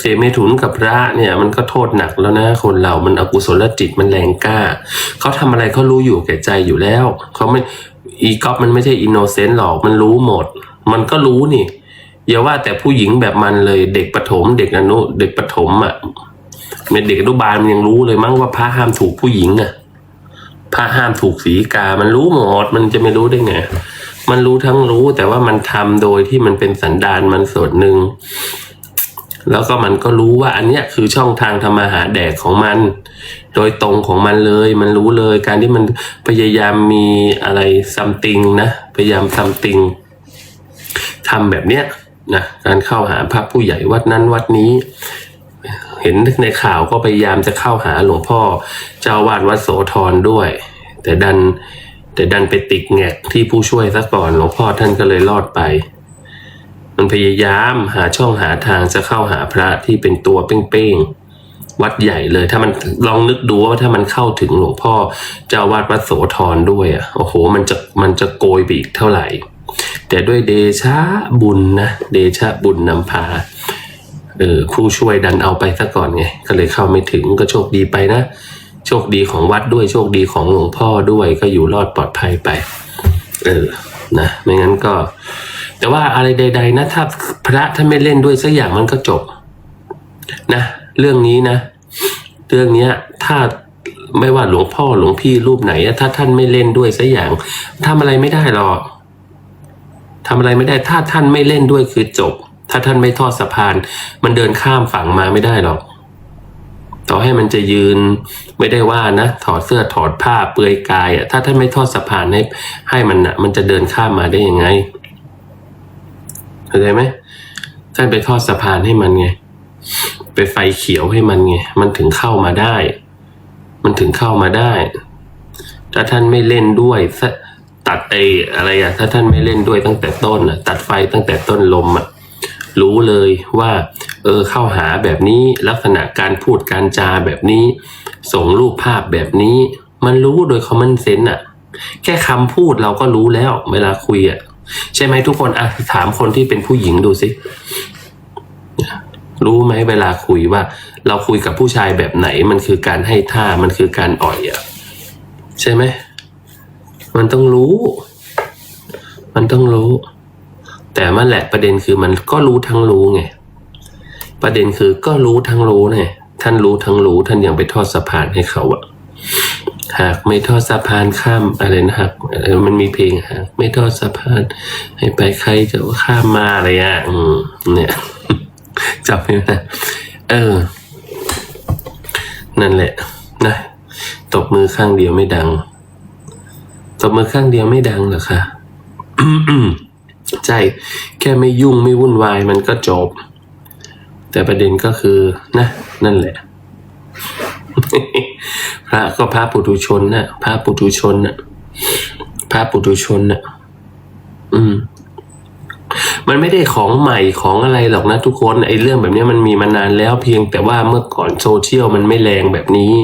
เสเมถุนกับพระเนี่ยมันก็โทษหนักแล้วนะ คนเรามันอกุศลจิตมันแรงกล้า เขาทำอะไรเขารู้อยู่แก่ใจอยู่แล้วเขาไม่อีกอฟมันไม่ใช่อินโนเซนต์หรอกมันรู้หมด มันก็รู้นี่อย่าว่าแต่ผู้หญิงแบบมันเลยเด็กประถม เด็กอนุเด็กประถมอะเป็นเด็กอนุบาลมันยังรู้เลยมั้งว่าพระห้ามถูกผู้หญิงอะพระห้ามถูกสีกา มันรู้หมดมันจะไม่รู้ได้ไงมันรู้ทั้งรู้แต่ว่ามันทำโดยที่มันเป็นสันดานมันส่วนหนึ่ง แล้วก็มันก็รู้ว่าอันเนี้ยคือช่องทางทำมาหาแดกของมัน โดยตรงของมันเลย มันรู้เลย การที่มันพยายามมีอะไรซัมติงนะ พยายามซัมติงทำแบบเนี้ยนะการเข้าหาพระผู้ใหญ่วัดนั้นวัดนี้ เห็นในข่าวก็พยายามจะเข้าหาหลวงพ่อเจ้าวาดวัดโสธรด้วย แต่ดันแต่ดันไปติดแงกที่ผู้ช่วยซะก่อนหลวงพ่อท่านก็เลยรอดไป มันพยายามหาช่องหาทางจะเข้าหาพระที่เป็นตัวเป้งๆ วัดใหญ่เลย ถ้ามันลองนึกดูว่าถ้ามันเข้าถึงหลวงพ่อเจ้าวาดวัดโสธรด้วยอะโอ้โห มันจะมันจะโกยไปอีกเท่าไหร่ แต่ด้วยเดชะบุญนะ เดชะบุญนำพาเออผู้ช่วยดันเอาไปซะก่อนไง ก็เลยเข้าไม่ถึงก็โชคดีไปนะ โชคดีของวัดด้วยโชคดีของหลวงพ่อด้วยก็อยู่รอดปลอดภัยไป เออนะไม่งั้นก็ แต่ว่าอะไรใด ๆ นะ ถ้าพระท่านไม่เล่นด้วยสักอย่างมันก็จบ นะ เรื่องนี้นะ เรื่องเนี้ย ถ้าไม่ว่าหลวงพ่อหลวงพี่รูปไหน ถ้าท่านไม่เล่นด้วยสักอย่างทำอะไรไม่ได้หรอกทำอะไรไม่ได้ ถ้าท่านไม่เล่นด้วยคือจบ ถ้าท่านไม่ทอดสะพาน มันเดินข้ามฝั่งมาไม่ได้หรอกต่อให้มันจะยืนไม่ได้ว่านะ ถอดเสื้อถอดผ้าเปลือยกายอะถ้าท่านไม่ทอดสะพานให้ให้มันอะมันจะเดินข้ามมาได้ยังไง เข้าใจไหมท่านไปทอดสะพานให้มันไง ไปไฟเขียวให้มันไง มันถึงเข้ามาได้ มันถึงเข้ามาได้ ถ้าท่านไม่เล่นด้วยตัดไอ้อะไรอะถ้าท่านไม่เล่นด้วยตั้งแต่ต้นอะตัดไฟตั้งแต่ต้นลมอะรู้เลยว่า เออเข้าหาแบบนี้ลักษณะการพูดการจาแบบนี้ ส่งรูปภาพแบบนี้ มันรู้โดยคอมมอนเซนส์อะแค่คำพูดเราก็รู้แล้ว เวลาคุยอะ ใช่ไหมทุกคนอะถามคนที่เป็นผู้หญิงดูสิรู้ไหมเวลาคุยว่า เราคุยกับผู้ชายแบบไหน มันคือการให้ท่ามันคือการอ่อยอะใช่ไหมมันต้องรู้ มันต้องรู้ แต่มันแหละประเด็นคือมันก็รู้ทั้งรู้ไงประเด็นคือก็รู้ทั้งรู้ไงท่านรู้ทั้งรู้ ท่านยังไปทอดสะพานให้เขาอะ หากไม่ทอดสะพานข้ามอะไรนะหากมันมีเพลงหากไม่ทอดสะพาน ให้ไปใครจะข้ามมาอะไรอะเนี่ยจับไม่ได้เออ นั่นแหละ นะตบมือข้างเดียวไม่ดังตบมือข้างเดียวไม่ดังหรอคะใช่แค่ไม่ยุ่งไม่วุ่นวายมันก็จบ แต่ประเด็นก็คือ นะ นั่นแหละ พระก็พระปุถุชนนะพระปุถุชนนะพระปุถุชนนะอืม มันไม่ได้ของใหม่ของอะไรหรอกนะทุกคนไอ้เรื่องแบบนี้มันมีมานานแล้วเพียงแต่ว่าเมื่อก่อนโซเชียลมันไม่แรงแบบนี้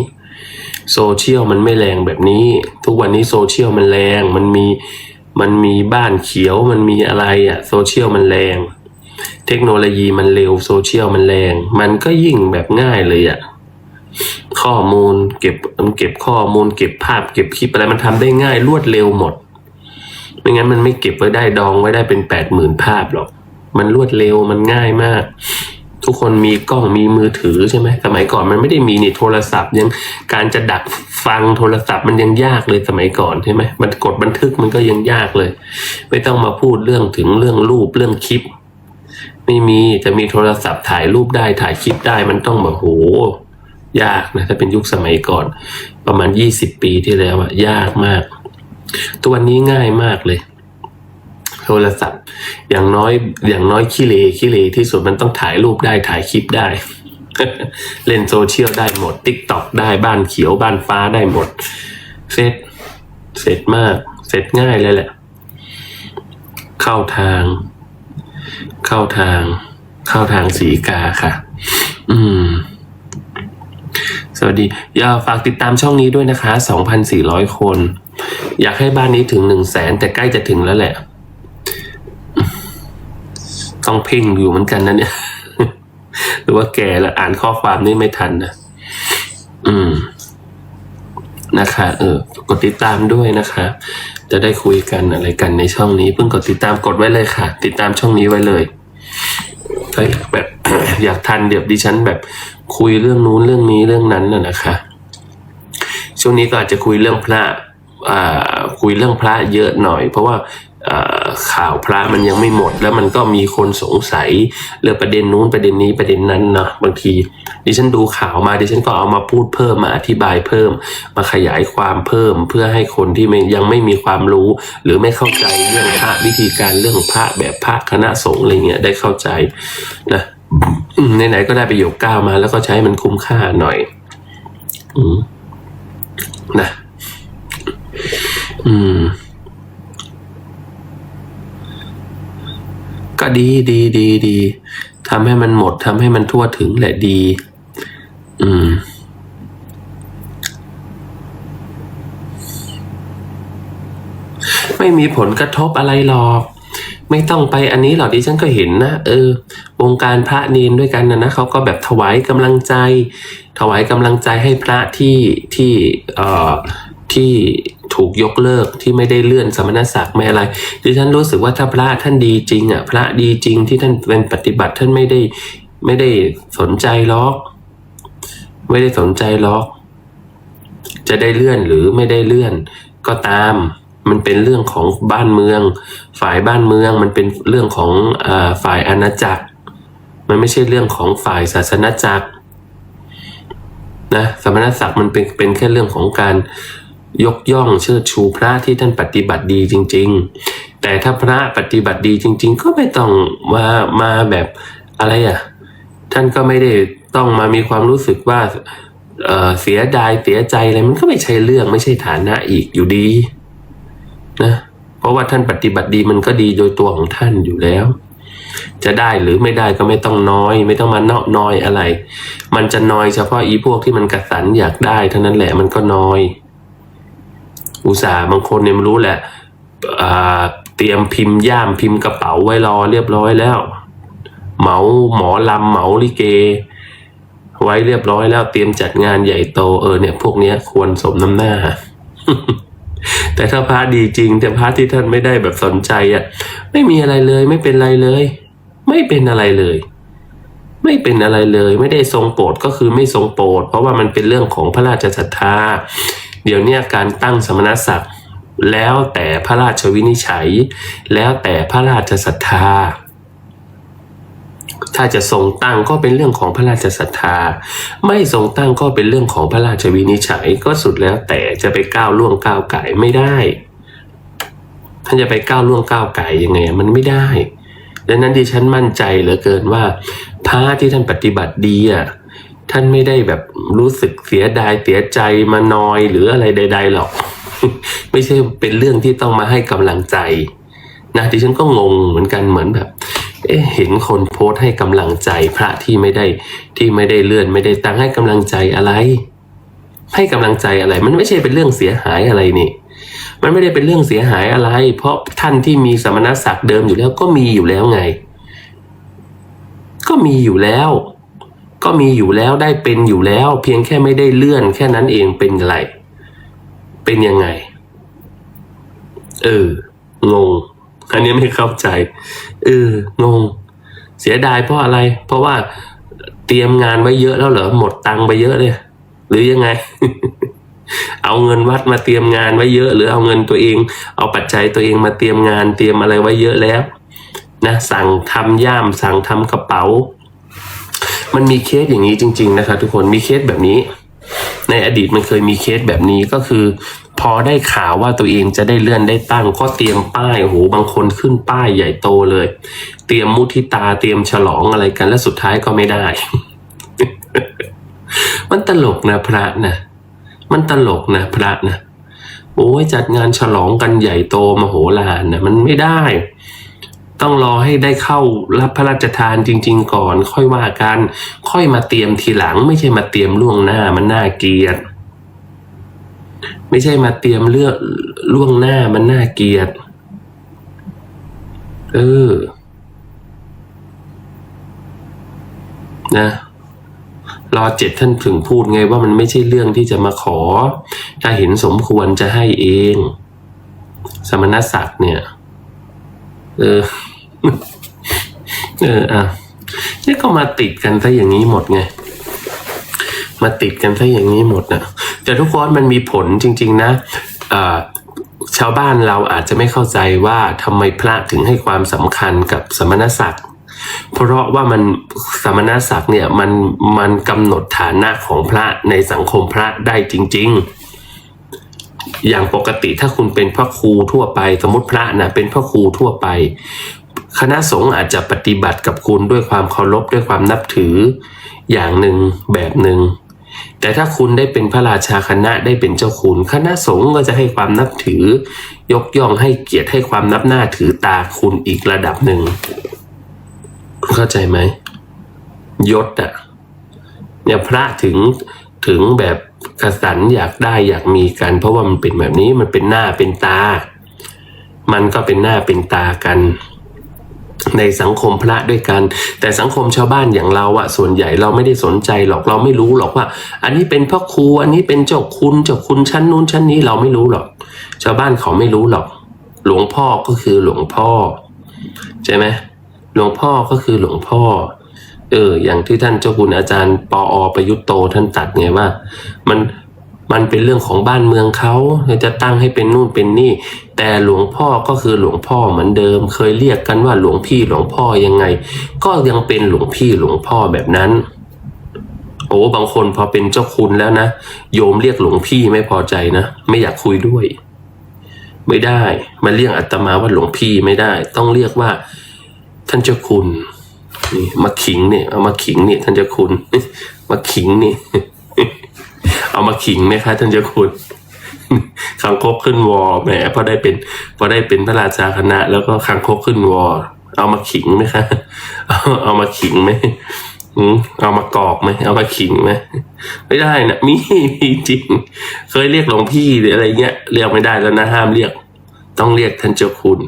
โซเชียลมันไม่แรงแบบนี้ ทุกวันนี้โซเชียลมันแรงมันมีมันมีบ้านเขียวมันมีอะไรอะโซเชียลมันแรง เทคโนโลยีมันเร็วโซเชียลมันแรง มันก็ยิ่งแบบง่ายเลยอะ ข้อมูล เก็บเก็บข้อมูล เก็บภาพ เก็บคลิปอะไรมันทำได้ง่ายรวดเร็วหมด ไม่งั้นมันไม่เก็บไว้ได้ดองไว้ได้เป็นแปดหมื่นภาพหรอก มันรวดเร็วมันง่ายมาก ทุกคนมีกล้องมีมือถือใช่ไหมสมัยก่อนมันไม่ได้มีนี่โทรศัพท์ ยังการจะดักฟังโทรศัพท์มันยังยากเลยสมัยก่อนใช่ไหมมันกดบันทึกมันก็ยังยากเลย ไม่ต้องมาพูดเรื่องถึงเรื่องรูปเรื่องคลิป ไม่มีจะมีโทรศัพท์ถ่ายรูปได้ถ่ายคลิปได้มันต้องแบบโห ยากนะถ้าเป็นยุคสมัยก่อน ประมาณยี่สิบปีที่แล้วอะยากมากตัววันนี้ง่ายมากเลย โทรศัพท์ อย่างน้อยอย่างน้อยขี้เลขี้เลที่สุดมันต้องถ่ายรูปได้ถ่ายคลิปได้ เล่นโซเชียลได้หมดติ๊กต็อกได้บ้านเขียวบ้านฟ้าได้หมดเสร็จเสร็จมาก เสร็จง่ายเลยแหละ เข้าทาง เข้าทาง เข้าทางสีกาค่ะ อืม สวัสดีอย่าฝากติดตามช่องนี้ด้วยนะคะ 2,400 คน อยากให้บ้านนี้ถึง 1 0 0 0 0แสนแต่ใกล้จะถึงแล้วแหละ ต้องเพ่งอยู่เหมือนกันนะเนี่ย หรือว่าแก่ล้วอ่านข้อความนี้ไม่ทันนะ อืม นะคะ เออ กดติดตามด้วยนะคะ จะได้คุยกันอะไรกันในช่องนี้ เพิ่งกดติดตามกดไว้เลยค่ะ ติดตามช่องนี้ไว้เลย ถ้ยแบบ อยากทันเดี๋ยวดิฉันแบบคุยเรื่องนู้นเรื่องนี้เรื่องนั้นน่ะนะคะ ช่วงนี้ก็อาจจะคุยเรื่องพระอ่าคุยเรื่องพระเยอะหน่อย เพราะว่า ข่าวพระมันยังไม่หมด แล้วมันก็มีคนสงสัยเรื่องประเด็นนู้นประเด็นนี้ประเด็นนั้นเนาะบางทีดิฉันดูข่าวมาดิฉันก็เอามาพูดเพิ่มมาอธิบายเพิ่ม มาขยายความเพิ่มเพื่อให้คนที่ยังไม่มีความรู้ หรือไม่เข้าใจเรื่องพระวิธีการเรื่องพระแบบพระคณะสงฆ์อะไรเงี้ยได้เข้าใจนะไหนๆก็ได้ประโยคเก้ามา แล้วก็ใช้มันคุ้มค่าหน่อย อืมนะ อืม ก็ดีดีดีดีทำให้มันหมดทำให้มันทั่วถึงแหละดี อืม ไม่มีผลกระทบอะไรหรอกไม่ต้องไปอันนี้หรอกดิฉันก็เห็นนะเออ วงการพระเนนด้วยกันนะนะเขาก็แบบถวายกำลังใจ ถวายกำลังใจให้พระที่ที่เอ่อที่ ถูกยกเลิกที่ไม่ได้เลื่อนสมณศักดิ์ไม่อะไรดิฉันรู้สึกว่าถ้าพระท่านดีจริงอะพระดีจริงที่ท่านเป็นปฏิบัติท่านไม่ได้ไม่ได้สนใจหรอก ไม่ได้สนใจหรอก จะได้เลื่อนหรือไม่ได้เลื่อนก็ตาม มันเป็นเรื่องของบ้านเมือง ฝ่ายบ้านเมืองมันเป็นเรื่องของอฝ่ายอาณาจักร มันไม่ใช่เรื่องของฝ่ายศาสนาจักรนะสมณศักดิ์มันเป็นเป็นแค่เรื่องของการ ยกย่องเชิดชูพระที่ท่านปฏิบัติดีจริง ๆ แต่ถ้าพระปฏิบัติดีจริง ๆ ก็ไม่ต้องมามาแบบอะไรอะ ท่านก็ไม่ได้ต้องมามีความรู้สึกว่าเเสียดายเสียใจอะไรมันก็ไม่ใช่เรื่องไม่ใช่ฐานะอีกอยู่ดีนะเพราะว่าท่านปฏิบัติดีมันก็ดีโดยตัวของท่านอยู่แล้ว จะได้หรือไม่ได้ก็ไม่ต้องน้อย ไม่ต้องมาเนาะน้อยอะไร มันจะน้อยเฉพาะอีพวกที่มันกระสันอยากได้เท่านั้นแหละมันก็น้อย อุตส่าห์บางคนเนี่ยมันรู้แหละเตรียมพิมพ์ย่ามพิมพ์กระเป๋าไว้รอเรียบร้อยแล้ว เหมาหมอลำเหมาลิเก ไว้เรียบร้อยแล้วเตรียมจัดงานใหญ่โตเออเนี่ย พวกเนี้ยควรสมน้ำหน้า แต่ถ้าพระดีจริง แต่พระที่ท่านไม่ได้แบบสนใจอะ ไม่มีอะไรเลย ไม่เป็นไรเลย ไม่เป็นอะไรเลย ไม่เป็นอะไรเลย ไม่ได้ทรงโปรดก็คือไม่ทรงโปรดเพราะว่ามันเป็นเรื่องของพระราชศรัทธา เดี๋ยวนี้การตั้งสมณศักดิ์แล้วแต่พระราชวินิจฉัย แล้วแต่พระราชศรัทธา ถ้าจะทรงตั้งก็เป็นเรื่องของพระราชศรัทธา ไม่ทรงตั้งก็เป็นเรื่องของพระราชวินิจฉัยก็สุดแล้วแต่จะไปก้าวล่วงก้าวไก่ไม่ได้ท่านจะไปก้าวล่วงก้าวไก่ยังไงมันไม่ได้ดังนั้นดิฉันมั่นใจเหลือเกินว่าพระที่ท่านปฏิบัติดีอะ ท่านไม่ได้แบบรู้สึกเสียดายเสียใจมานอยหรืออะไรใด ๆ หรอก ไม่ใช่เป็นเรื่องที่ต้องมาให้กำลังใจนะดิฉันก็งงเหมือนกันเหมือนแบบเอ๊ะเห็นคนโพสต์ให้กำลังใจพระที่ไม่ได้ที่ไม่ได้เลื่อนไม่ได้ตั้งให้กำลังใจอะไร ให้กำลังใจอะไร มันไม่ใช่เป็นเรื่องเสียหายอะไรนี่ มันไม่ได้เป็นเรื่องเสียหายอะไร เพราะท่านที่มีสมณศักดิ์เดิมอยู่แล้วก็มีอยู่แล้วไง ก็มีอยู่แล้ว ก็มีอยู่แล้วได้เป็นอยู่แล้ว เพียงแค่ไม่ได้เลื่อน แค่นั้นเองเป็นอะไร เป็นยังไง เอองงอันนี้ไม่เข้าใจเอองง เสียดายเพราะอะไร เพราะว่าเตรียมงานไว้เยอะแล้วเหรอหมดตังค์ไปเยอะเลยหรือยังไง เอาเงินวัดมาเตรียมงานไว้เยอะ หรือเอาเงินตัวเอง เอาปัจจัยตัวเองมาเตรียมงานเตรียมอะไรไว้เยอะแล้ว นะ สั่งทำย่าม สั่งทำกระเป๋า มันมีเคสอย่างนี้จริง ๆ นะคะทุกคนมีเคสแบบนี้ ในอดีตมันเคยมีเคสแบบนี้ก็คือ พอได้ข่าวว่าตัวเองจะได้เลื่อนได้ตั้งก็เตรียมป้ายโอ้โหบางคนขึ้นป้ายใหญ่โตเลย เตรียมมุทิตาเตรียมฉลองอะไรกันแล้วสุดท้ายก็ไม่ได้ มันตลกนะพระนะมันตลกนะพระนะโอ้ยจัดงานฉลองกันใหญ่โตมโหฬารนะมันไม่ได้ ต้องรอให้ได้เข้ารับพระราชทานจริง ๆ ก่อน ค่อยว่ากันค่อยมาเตรียมทีหลัง ไม่ใช่มาเตรียมล่วงหน้ามันน่าเกลียด ไม่ใช่มาเตรียมเลือกล่วงหน้ามันน่าเกลียด เออ นะรอเจ็ดท่านถึงพูดไงว่ามันไม่ใช่เรื่องที่จะมาขอ ถ้าเห็นสมควรจะให้เอง สมณศักดิ์เนี่ย เออ เอออะนี่ก็มาติดกันซะอย่างนี้หมดไง มาติดกันซะอย่างนี้หมดนะแต่ทุกคนมันมีผลจริง ๆ นะอ่าชาวบ้านเราอาจจะไม่เข้าใจว่าทำไมพระถึงให้ความสำคัญกับสมณศักดิ์เพราะว่ามันสมณศักดิ์เนี่ยมันมันกำหนดฐานะของพระในสังคมพระได้จริง ๆ อย่างปกติถ้าคุณเป็นพระครูทั่วไป สมมติพระนะเป็นพระครูทั่วไป คณะสงฆ์อาจจะปฏิบัติกับคุณด้วยความเคารพด้วยความนับถือ อย่างหนึ่งแบบหนึ่ง แต่ถ้าคุณได้เป็นพระราชาคณะได้เป็นเจ้าคุณ คณะสงฆ์ก็จะให้ความนับถือ ยกย่องให้เกียรติให้ความนับหน้าถือตาคุณอีกระดับหนึ่ง เข้าใจไหมยศอะเนี่ยพระถึงถึงแบบกระสันอยากได้อยากมีกัน เพราะว่ามันเป็นแบบนี้มันเป็นหน้าเป็นตา มันก็เป็นหน้าเป็นตากัน ในสังคมพระด้วยกัน แต่สังคมชาวบ้านอย่างเราอะส่วนใหญ่เราไม่ได้สนใจหรอกเราไม่รู้หรอกว่า อันนี้เป็นพ่อครูอันนี้เป็นเจ้าคุณเจ้าคุณชั้นนู้นชั้นนี้เราไม่รู้หรอก ชาวบ้านเขาไม่รู้หรอก หลวงพ่อก็คือหลวงพ่อใช่ไหมหลวงพ่อก็คือหลวงพ่อ เออ อย่างที่ท่านเจ้าคุณอาจารย์ปออประยุตโตท่านตัดไงว่า มันมันเป็นเรื่องของบ้านเมืองเขาจะตั้งให้เป็นนู่นเป็นนี่ แต่หลวงพ่อก็คือหลวงพ่อเหมือนเดิม เคยเรียกกันว่าหลวงพี่หลวงพ่อยังไง ก็ยังเป็นหลวงพี่หลวงพ่อแบบนั้น โอ้บางคนพอเป็นเจ้าคุณแล้วนะ โยมเรียกหลวงพี่ไม่พอใจนะ ไม่อยากคุยด้วย ไม่ได้มาเรียกอาตมาว่าหลวงพี่ไม่ได้ ต้องเรียกว่า ท่านเจ้าคุณนี่มาขิงเนี่ยเอามาขิงเนี่ยท่านเจ้าคุณ มาขิงนี่ เอามาขิงไหมคะท่านเจ้าคุณ คังคกขึ้นวอแหมพอได้เป็นพอได้เป็นพระราชาคณะ แล้วก็คังคกขึ้นวอเอามาขิงไหมคะ เอามาขิงไหมเอามากอกไหมเอามาขิงไหมไม่ได้นะมีมีจริง เคยเรียกหลวงพี่หรืออะไรเงี้ยเรียกไม่ได้แล้วนะห้ามเรียก ต้องเรียกท่านเจ้าคุณ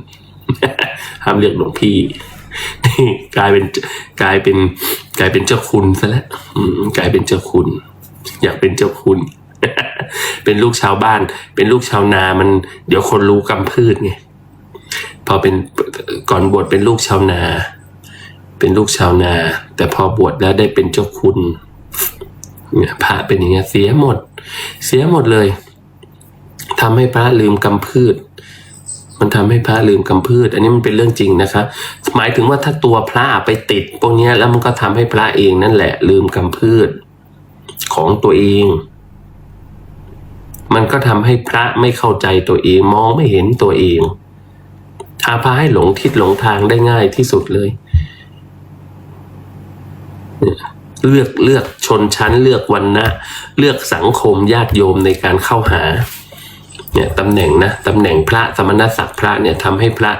ห้ามเรียกหลวงพี่กลายเป็นกลายเป็น กลายเป็นเจ้าคุณซะแล้วกลายเป็นเจ้าคุณ อยากเป็นเจ้าคุณ เป็นลูกชาวบ้าน เป็นลูกชาวนามัน เดี๋ยวคนรู้กำพืชไงพอเป็นก่อนบวชเป็นลูกชาวนา เป็นลูกชาวนา แต่พอบวชแล้วได้เป็นเจ้าคุณเนี่ยพระเป็นอย่างเงี้ยเสียหมด เสียหมดเลยทำให้พระลืมกำพืช มันทำให้พระลืมกำพืช อันนี้มันเป็นเรื่องจริงนะคะ หมายถึงว่าถ้าตัวพระไปติดพวกนี้แล้วมันก็ทำให้พระเองนั่นแหละ ลืมกำพืชของตัวเอง มันก็ทำให้พระไม่เข้าใจตัวเองมองไม่เห็นตัวเองทาพาให้หลงทิศหลงทางได้ง่ายที่สุดเลยเลือกเลือกชนชั้นเลือกวันนะเลือกสังคมญาติโยมในการเข้าหาเนี่ยตำแหน่งนะตำแหน่งพระสมณศักดิ์พระเนี่ยทำให้พระ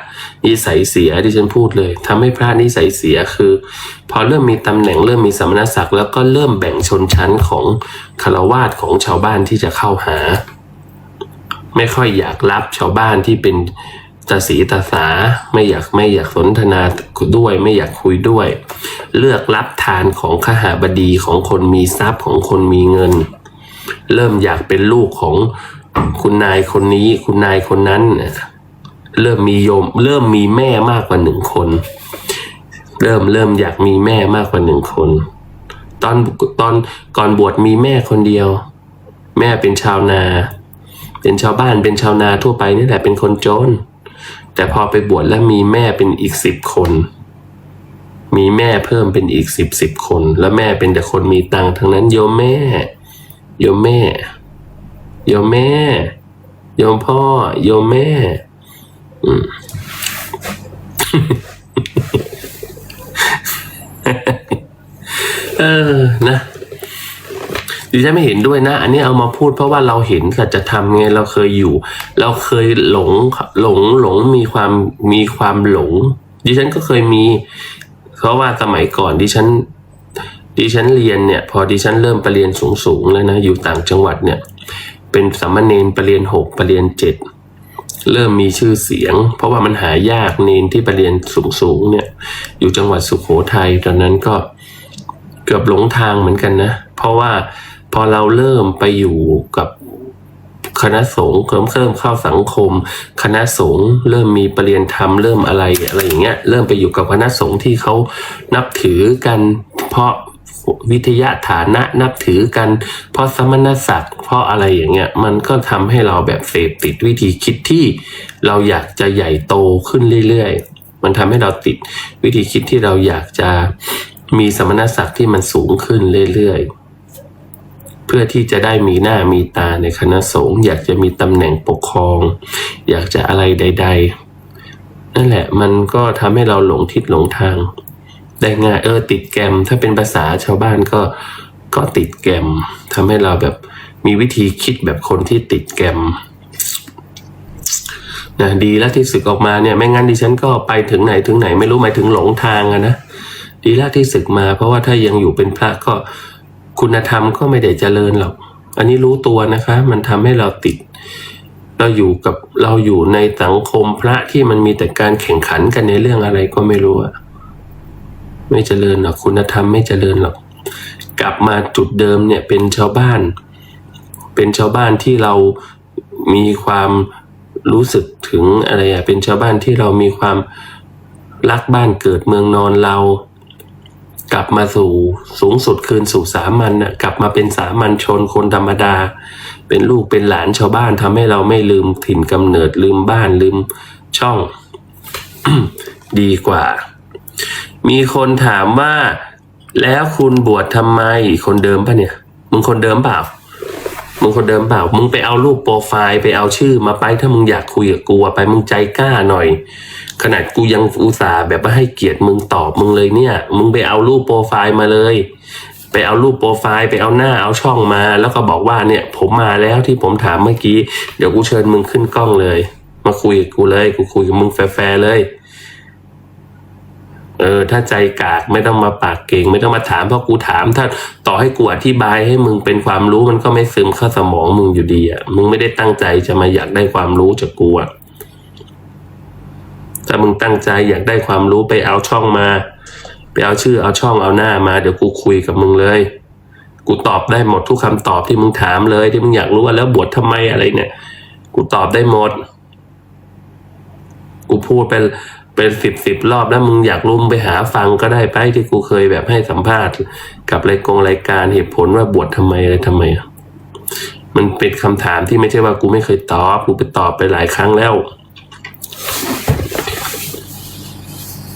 นิสัยเสียที่ฉันพูดเลยทำให้พระนิสัยเสียคือ พอเริ่มมีตำแหน่งเริ่มมีสมณศักดิ์แล้วก็เริ่มแบ่งชนชั้นของคารวาสของชาวบ้านที่จะเข้าหา ไม่ค่อยอยากรับชาวบ้านที่เป็นตาสีตาสาไม่อยากไม่อยากสนทนาด้วยไม่อยากคุยด้วย เลือกรับทานของขหาบดีของคนมีทรัพย์ของคนมีเงิน เริ่มอยากเป็นลูกของคุณนายคนนี้คุณนายคนนั้นนี่ย เริ่มมีโยม เริ่มมีแม่มากกว่าหนึ่งคน เริ่มเริ่มอยากมีแม่มากกว่าหนึ่งคน ตอนตอนก่อนบวชมีแม่คนเดียว แม่เป็นชาวนา เป็นชาวบ้านเป็นชาวนาทั่วไปนี่แหละเป็นคนจน แต่พอไปบวชแล้วมีแม่เป็นอีกสิบคนมีแม่เพิ่มเป็นอีกสิบสิบคน แล้วแม่เป็นแต่คนมีตังค์ทั้งนั้นโยมแม่ โยมแม่ โยมแม่ โยมพ่อ โยมแม่ เออนะดิฉันไม่เห็นด้วยนะ อันนี้เอามาพูดเพราะว่าเราเห็นสัจธรรมไงเราเคยอยู่ เราเคยหลงหลงหลงมีความมีความหลง ดิฉันก็เคยมี เพราะว่าสมัยก่อนดิฉันดิฉันเรียนเนี่ย พอดิฉันเริ่มไปเรียนสูงๆแล้วนะอยู่ต่างจังหวัดเนี่ย เป็นสามเณรไปเรียนหกไปเรียนเจ็ด เริ่มมีชื่อเสียง เพราะว่ามันหายากเนนที่ไปเรียนสูงๆเนี่ย อยู่จังหวัดสุโขทัยตอนนั้นก็เกือบหลงทางเหมือนกันนะ เพราะว่าพอเราเริ่มไปอยู่กับคณะสงฆ์เริ่มเริ่มเข้าสังคม คณะสงฆ์เริ่มมีประเรียนธรรมเริ่มอะไรอะไรอย่างเงี้ยเริ่มไปอยู่กับคณะสงฆ์ที่เขานับถือกัน เพราะ วิทยาฐานะนับถือกัน เพราะสมณศักดิ์เพราะอะไรอย่างเงี้ยมันก็ทำให้เราแบบเสพติดวิธีคิดที่เราอยากจะใหญ่โตขึ้นเรื่อยๆ มันทำให้เราติดวิธีคิดที่เราอยากจะมีสมณศักดิ์ที่มันสูงขึ้นเรื่อยๆเพื่อที่จะได้มีหน้ามีตาในคณะสงฆ์อยากจะมีตำแหน่งปกครอง อยากจะอะไรใด ๆ นั่นแหละมันก็ทำให้เราหลงทิศหลงทาง ได้ง่ายเออติดแกมถ้าเป็นภาษาชาวบ้านก็ก็ติดแกมทำให้เราแบบมีวิธีคิดแบบคนที่ติดแกมนะดีแล้วที่ศึกออกมาเนี่ยไม่งั้นดิฉันก็ไปถึงไหนถึงไหนไม่รู้หมายถึงหลงทางอะนะดีแล้วที่ศึกมา เพราะว่าถ้ายังอยู่เป็นพระก็คุณธรรมก็ไม่ได้เจริญหรอก อันนี้รู้ตัวนะคะ มันทำให้เราติด เราอยู่กับเราอยู่ในสังคมพระที่มันมีแต่การแข่งขันกันในเรื่องอะไรก็ไม่รู้อะ ไม่เจริญหรอกคุณธรรมไม่เจริญหรอก กลับมาจุดเดิมเนี่ยเป็นชาวบ้าน เป็นชาวบ้านที่เรามีความรู้สึกถึงอะไรอะเป็นชาวบ้านที่เรามีความรักบ้านเกิดเมืองนอนเรา กลับมาสู่สูงสุดคืนสู่สามัญน่ะกลับมาเป็นสามัญชนคนธรรมดา เป็นลูกเป็นหลานชาวบ้านทำให้เราไม่ลืมถิ่นกำเนิดลืมบ้านลืมช่อง ดีกว่า มีคนถามว่า แล้วคุณบวชทำไม คนเดิมปะเนี่ย มึงคนเดิมเปล่า มึงคนเดิมเปล่า มึงไปเอารูปโปรไฟล์ไปเอาชื่อมาไปถ้ามึงอยากคุยกับกูไปมึงใจกล้าหน่อย ขนาดกูยังอุตส่าห์แบบว่าให้เกียรติมึงตอบมึงเลยเนี่ย มึงไปเอารูปโปรไฟล์มาเลย ไปเอารูปโปรไฟล์ไปเอาหน้าเอาช่องมา แล้วก็บอกว่าเนี่ย ผมมาแล้วที่ผมถามเมื่อกี้ เดี๋ยวกูเชิญมึงขึ้นกล้องเลย มาคุยกับกูเลย กูคุยกับมึงแฟร์เลย เออถ้าใจกากไม่ต้องมาปากเก่ง ไม่ต้องมาถามเพราะกูถาม ถ้าต่อให้กูอธิบายให้มึงเป็นความรู้มันก็ไม่ซึมเข้าสมองมึงอยู่ดีอะมึงไม่ได้ตั้งใจจะมาอยากได้ความรู้จากกูอะถ้ามึงตั้งใจอยากได้ความรู้ไปเอาช่องมา ไปเอาชื่อเอาช่องเอาหน้ามาเดี๋ยวกูคุยกับมึงเลย กูตอบได้หมดทุกคำตอบที่มึงถามเลย ที่มึงอยากรู้ว่าแล้วบวชทำไมอะไรเนี่ย กูตอบได้หมด กูพูดเป็น เป็นสิบสิบรอบแล้วมึงอยากรู้มไปหาฟังก็ได้ไปที่กูเคยแบบให้สัมภาษณ์ กับรายกงรายการเหตุผลว่าบวชทำไมอะไรทำไม มันเป็นคำถามที่ไม่ใช่ว่ากูไม่เคยตอบ กูไปตอบไปหลายครั้งแล้ว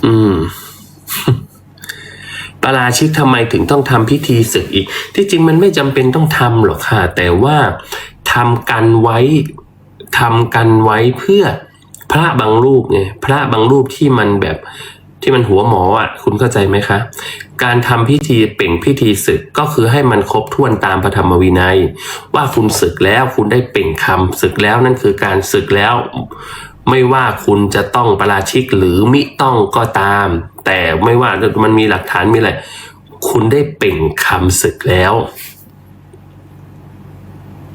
อืมปราชิกทำไมถึงต้องทำพิธีศึกอีก ที่จริงมันไม่จำเป็นต้องทำหรอกค่ะ แต่ว่าทำกันไว้ทำกันไว้เพื่อ พระบางรูปไงพระบางรูปที่มันแบบที่มันหัวหมออะ คุณเข้าใจไหมคะ การทำพิธีเป่งพิธีศึกก็คือให้มันครบถ้วนตามพระธรรมวินัย ว่าคุณศึกแล้วคุณได้เป่งคำศึกแล้วนั่นคือการศึกแล้ว ไม่ว่าคุณจะต้องประราชิกหรือมิต้องก็ตาม แต่ไม่ว่ามันมีหลักฐานมีอะไรคุณได้เป่งคำศึกแล้ว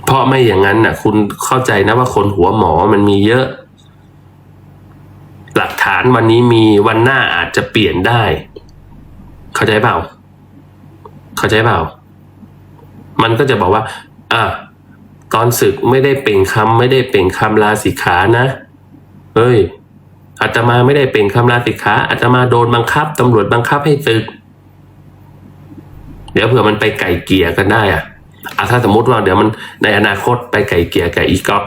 เพราะไม่อย่างนั้นน่ะ คุณเข้าใจนะว่าคนหัวหมอมันมีเยอะ หลักฐานวันนี้มีวันหน้าอาจจะเปลี่ยนได้ เข้าใจเปล่า เข้าใจเปล่า มันก็จะบอกว่าอะตอนศึกไม่ได้เปล่งคำไม่ได้เปล่งคำลาสิกขานะ เฮ้ยอาตมาไม่ได้เปล่งคำลาสิกขาอาตมาโดนบังคับตำรวจบังคับให้ศึก เดี๋ยวเผื่อมันไปไก่เกี่ยกันได้อะอะถ้าสมมติว่าเดี๋ยวมันในอนาคตไปไก่เกี่ยกับอีกอฟ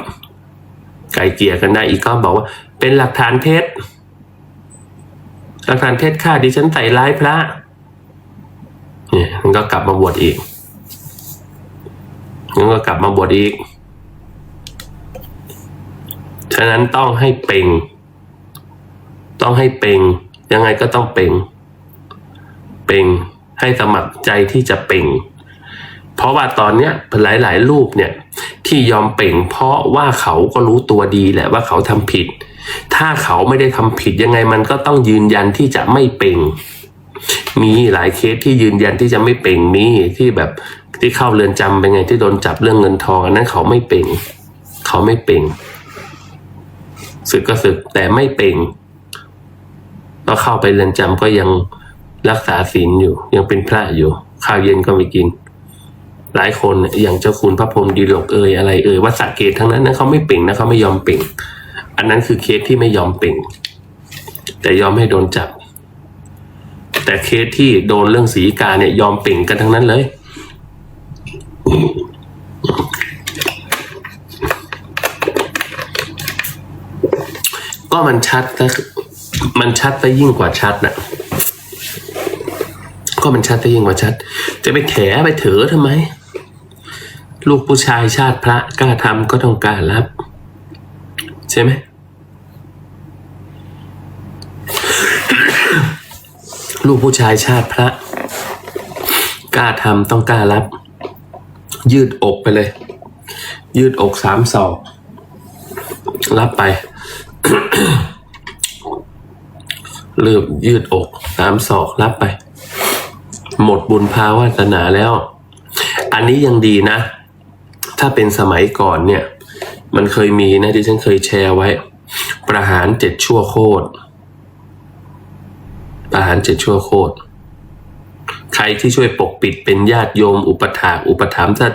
ไก่เกี่ยกันได้อีกอฟบอกว่า เป็นหลักฐานเท็จหลักฐานเท็จค่ะดิฉันใส่ร้ายพระเนี่ยมันก็กลับมาบวชอีกมันก็กลับมาบวชอีก ฉะนั้นต้องให้เป่ง ต้องให้เป่ง ยังไงก็ต้องเป่ง เป่ง ให้สมัครใจที่จะเป่ง เพราะว่าตอนเนี้ยหลายๆรูปเนี่ยที่ยอมเป่ง เพราะว่าเขาก็รู้ตัวดีแหละว่าเขาทำผิด ถ้าเขาไม่ได้ทำผิดยังไงมันก็ต้องยืนยันที่จะไม่เป่ง มีหลายเคสที่ยืนยันที่จะไม่เป่งมีที่แบบที่เข้าเรือนจำเป็นไงที่โดนจับเรื่องเงินทองอันนั้นเขาไม่เป่ง เขาไม่เป่งศึกก็ศึกแต่ไม่เป่งก็เข้าไปเรือนจำก็ยังรักษาศีลอยู่ ยังเป็นพระอยู่ข้าวเย็นก็ไม่กิน หลายคนอย่างเจ้าคุณพระพรหมดีโลกเอ่ยอะไรเอ่ยวัดสระเกตทั้งนั้นนะเขาไม่เป่งนะเขาไม่ยอมเป่ง อันนั้นคือเคสที่ไม่ยอมเป่งแต่ยอมให้โดนจับ แต่เคสที่โดนเรื่องสีกาเนี่ยยอมเป่งกันทั้งนั้นเลยก็มันชัดนะมันชัดไปยิ่งกว่าชัดน่ะ ก็มันชัดไปยิ่งกว่าชัด จะไปแถไปเถอทำไม ลูกผู้ชายชาติพระกล้าทำก็ต้องกล้ารับ ใช่ไหม ลูกผู้ชายชาติพระ กล้าทำต้องกล้ารับ ยืดอกไปเลย ยืดอกสามศอกรับไปเริ่มยืดอกสามศอกรับไป หมดบุญภาวาสนาแล้ว อันนี้ยังดีนะ ถ้าเป็นสมัยก่อนเนี่ย มันเคยมีนะที่ฉันเคยแชร์ไว้ ประหารเจ็ดชั่วโคตร ประหารเจ็ดชั่วโคตรใครที่ช่วยปกปิดเป็นญาติโยม อุปถาอุปถัมภ์ถ้า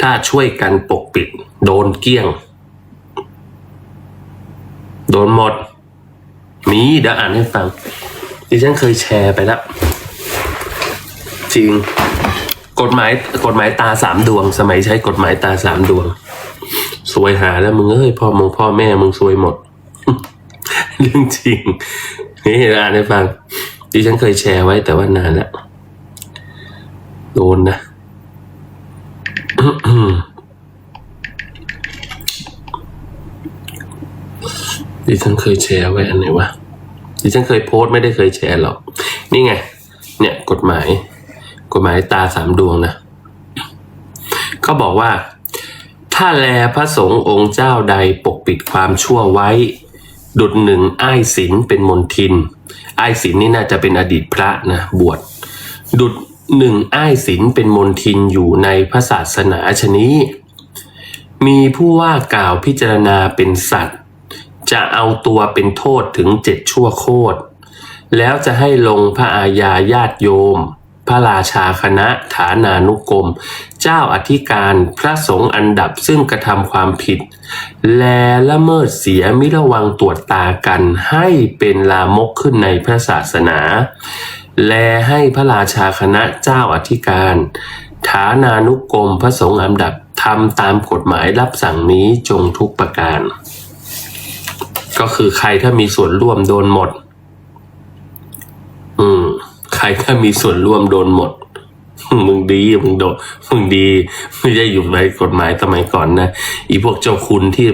ถ้าช่วยกันปกปิด โดนเกี้ยง โดนหมด มีเดี๋ยวอ่านให้ฟัง ดิฉันเคยแชร์ไปแล้ว จริง กฎหมายกฎหมายตาสามดวง สมัยใช้กฎหมายตาสามดวง สวยหาแล้วมึงเอ้ยพ่อมึงพ่อแม่มึงสวยหมด เรื่องจริง นี่อ่านให้ฟัง ดิฉันเคยแชร์ไว้แต่ว่านานแล้วโดนนะดิฉันเคยแชร์ไว้อันไหนวะดิฉันเคยโพสต์ไม่ได้เคยแชร์หรอกนี่ไง เนี่ย กฎหมาย กฎหมายตาสามดวงนะเขาบอกว่า ถ้าแลพระสงฆ์องค์เจ้าใดปกปิดความชั่วไว้ ดุดหนึ่งอ้ายศิลเป็นมนทิน ไอ้ศิลนี่น่าจะเป็นอดีตพระนะบวชดุดหนึ่งไอ้ศิลเป็นมนทินอยู่ในพระศาสนาชนี้ มีผู้ว่ากล่าวพิจารณาเป็นสัตว์ จะเอาตัวเป็นโทษถึงเจ็ดชั่วโคตรแล้วจะให้ลงพระอาญาญาติโยม พระราชาคณะฐานานุกรม เจ้าอธิการพระสงฆ์อันดับซึ่งกระทำความผิด แลละเมิดเสียมิระวังตรวจตากันให้เป็นลามกขึ้นในพระศาสนา แลให้พระราชาคณะเจ้าอธิการ ฐานานุกรมพระสงฆ์อันดับทำตามกฎหมายรับสั่งนี้จงทุกประการ ก็คือใครถ้ามีส่วนร่วมโดนหมด ใครถ้ามีส่วนร่วมโดนหมด มึงดีมึงโดนมึงดีไม่ใช่อยู่ในกฎหมายสมัยก่อนนะอีพวกเจ้าคุณที่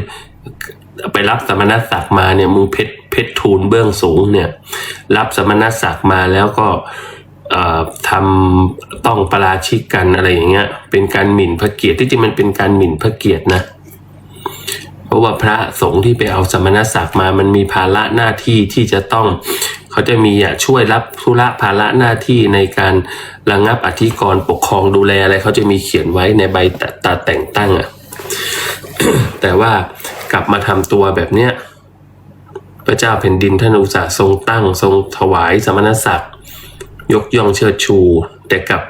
ไปรับสมณศักดิ์มาเนี่ยมึงเพชรเพชรทูลเบื้องสูงเนี่ย รับสมณศักดิ์มาแล้วก็ทำต้องประราชิกกันอะไรอย่างเงี้ย เป็นการหมิ่นพระเกียรติที่จริงมันเป็นการหมิ่นพระเกียรตินะ เพราะว่าพระสงฆ์ที่ไปเอาสมณศักดิ์มามันมีภาระหน้าที่ที่จะต้อง เขาจะมีอะช่วยรับธุระภาระหน้าที่ในการระงับอธิกรณ์ปกครองดูแลอะไรเขาจะมีเขียนไว้ในใบตัดตัดแต่งตั้งอะแต่ว่ากลับมาทำตัวแบบเนี้ยพระเจ้าแผ่นดินท่านอุตส่าห์ทรงตั้ง ทรงถวายสมณศักดิ์ยกย่องเชิดชู แต่กลับ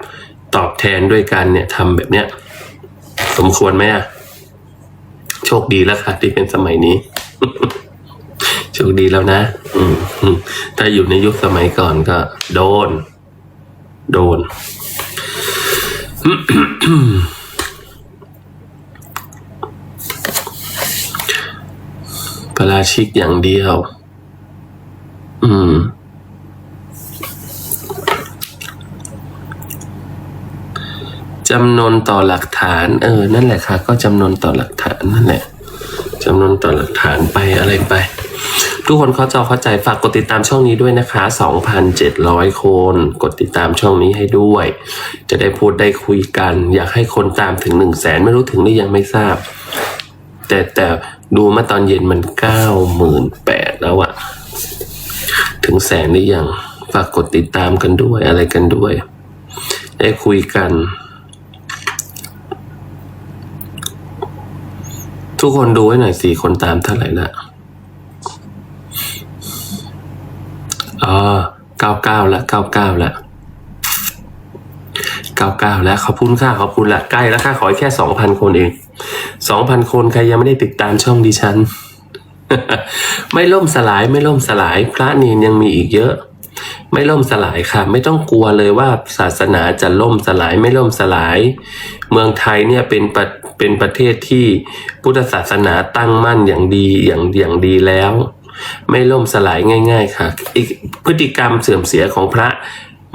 ตอบแทนด้วยการเนี่ยทำแบบเนี้ยสมควรไหมอะโชคดีแล้วค่ะที่เป็นสมัยนี้ คดีแล้วนะ อืมถ้าอยู่ในยุคสมัยก่อนก็โดน โดน ประราชิกอย่างเดียว อืมจำนวนต่อหลักฐาน เออ นั่นแหละค่ะ ก็จำนวนต่อหลักฐานนั่นแหละจำนวนต่อหลักฐานไปอะไรไป ทุกคนเข้าใจเข้าใจฝากกดติดตามช่องนี้ด้วยนะคะ 2,700 คน กดติดตามช่องนี้ให้ด้วย จะได้พูดได้คุยกัน อยากให้คนตามถึง 1 0 0 0 0แสนไม่รู้ถึงหรือยังไม่ทราบ แต่แต่ดูมาตอนเย็นมัน 98,000แล้วอะถึงแสนหรือยังฝากกดติดตามกันด้วยอะไรกันด้วย ได้คุยกัน ทุกคนดูให้หน่อยสี่คนตามเท่าไหร่ละ อ๋อเก้าเก้าละเก้าเก้าละเเก้าเก้าแล้วขอบคุณค่ะขอบคุณละใกล้แล้วค่ะขอแค่สองพันคนเองสองพันคนใครยังไม่ได้ติดตามช่องดิฉัน ไม่ล่มสลายไม่ล่มสลายพระเนนยังมีอีกเยอะ ไม่ล่มสลายค่ะ ไม่ต้องกลัวเลยว่าศาสนาจะล่มสลายไม่ล่มสลาย เมืองไทยเนี่ยเป็นประเป็นประเทศที่พุทธศาสนาตั้งมั่นอย่างดีอย่างอย่างดีแล้ว ไม่ล่มสลายง่าย ๆ ค่ะอีกพฤติกรรมเสื่อมเสียของพระ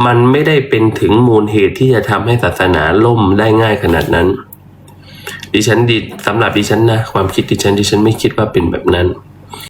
มันไม่ได้เป็นถึงมูลเหตุที่จะทำให้ศาสนาล่มได้ง่ายขนาดนั้น ดิฉันดีสำหรับดิฉันนะ ความคิดดิฉันดิฉันไม่คิดว่าเป็นแบบนั้น